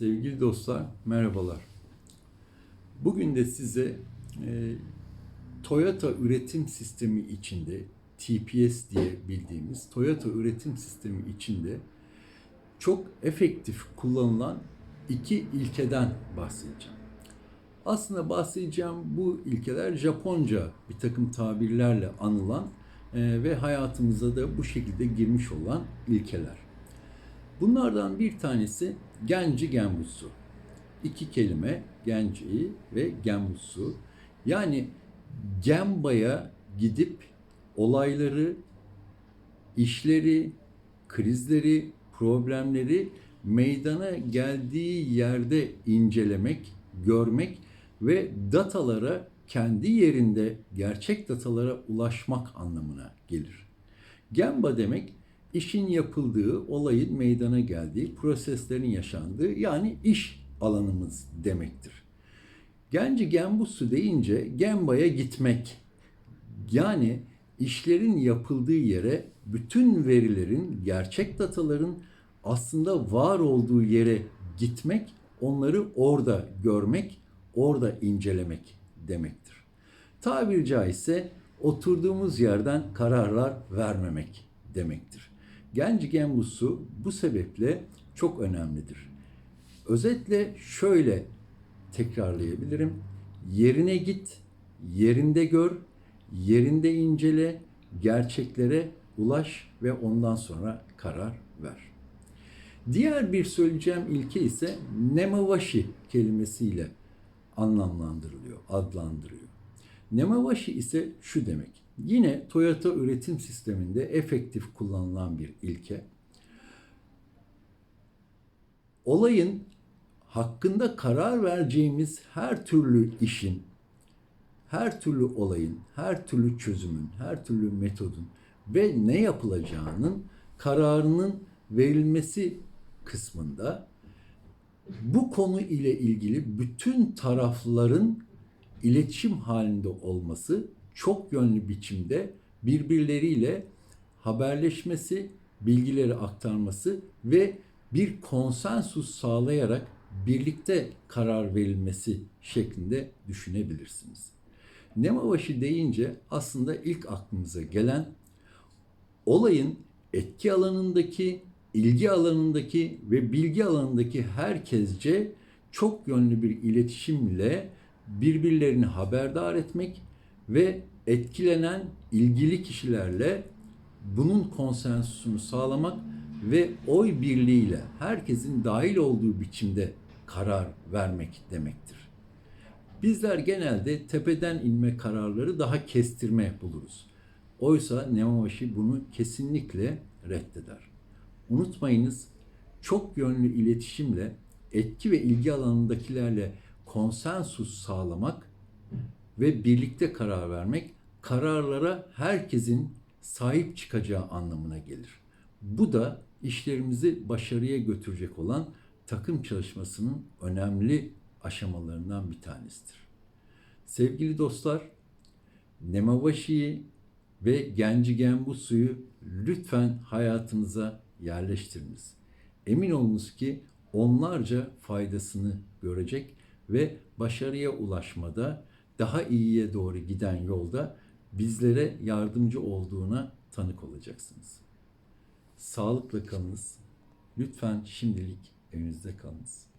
Sevgili dostlar, merhabalar. Bugün de size e, Toyota üretim sistemi içinde, TPS diye bildiğimiz Toyota üretim sistemi içinde çok efektif kullanılan iki ilkeden bahsedeceğim. Aslında bahsedeceğim bu ilkeler Japonca bir takım tabirlerle anılan e, ve hayatımıza da bu şekilde girmiş olan ilkeler. Bunlardan bir tanesi Genji Genbutsu. İki kelime Genji ve Genbutsu. Yani Genba'ya gidip olayları, işleri, krizleri, problemleri meydana geldiği yerde incelemek, görmek ve datalara kendi yerinde gerçek datalara ulaşmak anlamına gelir. Gemba demek işin yapıldığı, olayın meydana geldiği, proseslerin yaşandığı yani iş alanımız demektir. Genci Genbutsu deyince Gemba'ya gitmek. Yani işlerin yapıldığı yere bütün verilerin, gerçek dataların aslında var olduğu yere gitmek, onları orada görmek, orada incelemek demektir. Tabiri caizse oturduğumuz yerden kararlar vermemek demektir. Genci Genbutsu bu sebeple çok önemlidir. Özetle şöyle tekrarlayabilirim. Yerine git, yerinde gör, yerinde incele, gerçeklere ulaş ve ondan sonra karar ver. Diğer bir söyleyeceğim ilke ise nemawashi kelimesiyle anlamlandırılıyor, adlandırıyor. Nemawashi ise şu demek. Yine Toyota üretim sisteminde efektif kullanılan bir ilke. Olayın hakkında karar vereceğimiz her türlü işin, her türlü olayın, her türlü çözümün, her türlü metodun ve ne yapılacağının kararının verilmesi kısmında bu konu ile ilgili bütün tarafların iletişim halinde olması çok yönlü biçimde birbirleriyle haberleşmesi, bilgileri aktarması ve bir konsensus sağlayarak birlikte karar verilmesi şeklinde düşünebilirsiniz. Nemawashi deyince aslında ilk aklımıza gelen olayın etki alanındaki, ilgi alanındaki ve bilgi alanındaki herkesce çok yönlü bir iletişimle birbirlerini haberdar etmek ve etkilenen ilgili kişilerle bunun konsensusunu sağlamak ve oy birliğiyle herkesin dahil olduğu biçimde karar vermek demektir. Bizler genelde tepeden inme kararları daha kestirme buluruz. Oysa Neomashi bunu kesinlikle reddeder. Unutmayınız çok yönlü iletişimle etki ve ilgi alanındakilerle konsensus sağlamak ve birlikte karar vermek kararlara herkesin sahip çıkacağı anlamına gelir. Bu da işlerimizi başarıya götürecek olan takım çalışmasının önemli aşamalarından bir tanesidir. Sevgili dostlar, Nemavashi'yi ve Genci Genbutsu'yu lütfen hayatınıza yerleştiriniz. Emin olunuz ki onlarca faydasını görecek ve başarıya ulaşmada daha iyiye doğru giden yolda bizlere yardımcı olduğuna tanık olacaksınız. Sağlıkla kalınız. Lütfen şimdilik evinizde kalınız.